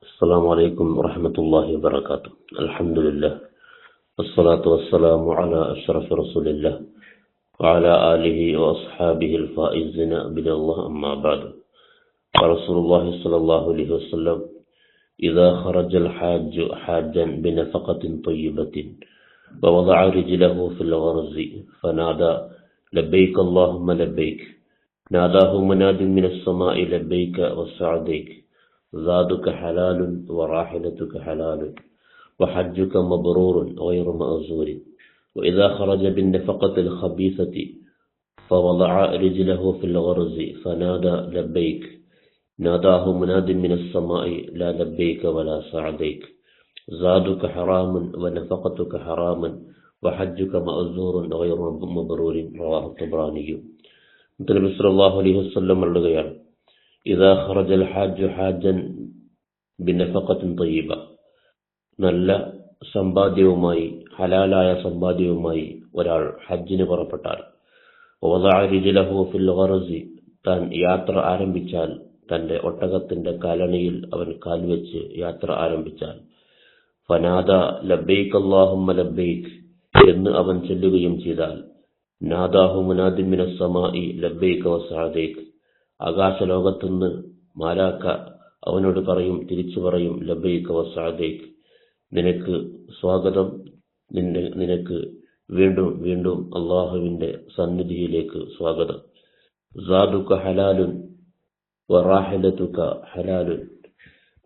السلام عليكم ورحمة الله وبركاته. الحمد لله. والصلاة والسلام على أشرف رسول الله وعلى آله وأصحابه الفائزين بلا الله. أما بعد ورسول الله صلى الله عليه وسلم إذا خرج الحاج حاجا بنفقة طيبة ووضع رجله في الغرز فنادى لبيك اللهم لبيك. ناداه مناد من السماء لبيك وسعديك. زادك حلال وراحلتك حلال وحجك مبرور غير مأزور وإذا خرج بالنفقة الخبيثة فوضع رجله في الغرز فنادى لبيك ناداه مناد من السماء لا لبيك ولا سعديك زادك حرام ونفقتك حراما وحجك مأزور غير مبرور رواه الطبراني നബി സല്ലല്ലാഹു അലൈഹി വസല്ലം പറയുകയാണ് ഇദാ ഖറജൽ ഹാജ് ഹാജൻ ബിനഫഖത്തിൻ തയ്യിബ നല്ല സമ്പാദ്യവുമായി ഹലാലായ സമ്പാദ്യവുമായി ഒരാൾ ഹജ്ജിന് പുറപ്പെട്ടാൽ ഫിൽ താൻ യാത്ര ആരംഭിച്ചാൽ തന്റെ ഒട്ടകത്തിന്റെ കാലണിയിൽ അവൻ കാൽവെച്ച് യാത്ര ആരംഭിച്ചാൽ ഫനാദ ലബ്ബൈക് അല്ലാഹുമ്മ ലബ്ബൈക് എന്ന് അവൻ ചൊല്ലുകയും ചെയ്താൽ നാദാഹു മുനാദിമിന സമായി ലബ്ബൈക വസാദൈക് ആകാശലോകത്തുനിന്ന് മാലാക്ക അവനോട് പറയും തിരിച്ചു പറയും ലബൈക്ക് വസാദേക്ക് നിനക്ക് സ്വാഗതം നിന്റെ നിനക്ക് വീണ്ടും വീണ്ടും അള്ളാഹുവിന്റെ സന്നിധിയിലേക്ക് സ്വാഗതം. സാദുക്ക ഹലാലുൻ വറാഹലത്തുക്ക ഹലാലുൻ.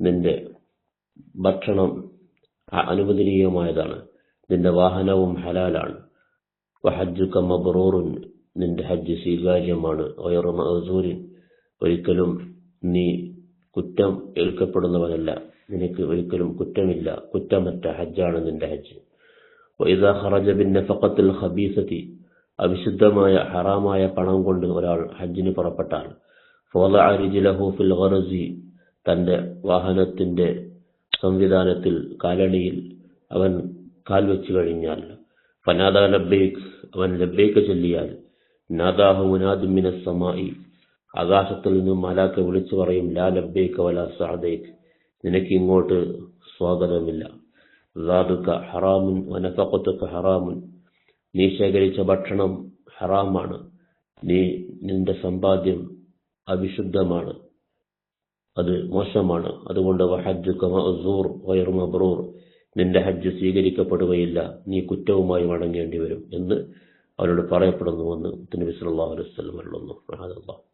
നിന്റെ ഭക്ഷണം അനുവദനീയമായതാണ്. നിന്റെ വാഹനവും ഹലാലാണ്. വഹജ്ജുക മബ്റൂറുൻ. നിന്റെ ഹജ്ജ് സ്വീകാര്യമാണ്. വയറു മഅസൂരിൻ. ഒരിക്കലും നീ കുറ്റം ഏൽക്കപ്പെടുന്നവനല്ല. നിനക്ക് ഒരിക്കലും കുറ്റമില്ല. കുറ്റമറ്റ ഹജ്ജാണ് നിന്റെ ഹജ്ജ്. വൈദാ ഖറജ ഫക്കത്തിൽ ഖബീസതി അവിശുദ്ധമായ ഹറാമായ പണം കൊണ്ട് ഒരാൾ ഹജ്ജിന് പുറപ്പെട്ടാൽ ഫവദഅ റിജ്ലഹു ഫിൽ ഗറസി തന്റെ വാഹനത്തിന്റെ സംവിധാനത്തിൽ കാലടിയിൽ അവൻ കാൽ വെച്ചു കഴിഞ്ഞാൽ ഫനാദ ലബ്ബൈക്ക് അവൻ ലബ്ബേക്ക് ചൊല്ലിയാൽ നാദാഹു മുനാദിമിന സമായി ആകാശത്തിൽ നിന്നും മാലാക്ക വിളിച്ചു പറയും ലാ ലബ്ബൈക്ക് വല സഅദൈക്. നിനക്ക് ഇങ്ങോട്ട് സ്വാഗതമില്ല. സാദുക്ക ഹറാമുൻ വനഫഖതുക ഹറാമുൻ. നീ ശേഖരിച്ച ഭക്ഷണം ഹറാമാണ്. നീ നിന്റെ സമ്പാദ്യം അവിശുദ്ധമാണ്. അത് മോശമാണ്. അതുകൊണ്ട് വഹജ്ജുക മഅസൂർ വയർ മബ്റൂർ നിന്റെ ഹജ്ജ് സ്വീകരിക്കപ്പെടുകയില്ല. നീ കുറ്റവുമായി മടങ്ങേണ്ടി വരും എന്ന് അവരോട് പറയപ്പെടുന്നുവെന്ന് നബി സല്ലല്ലാഹു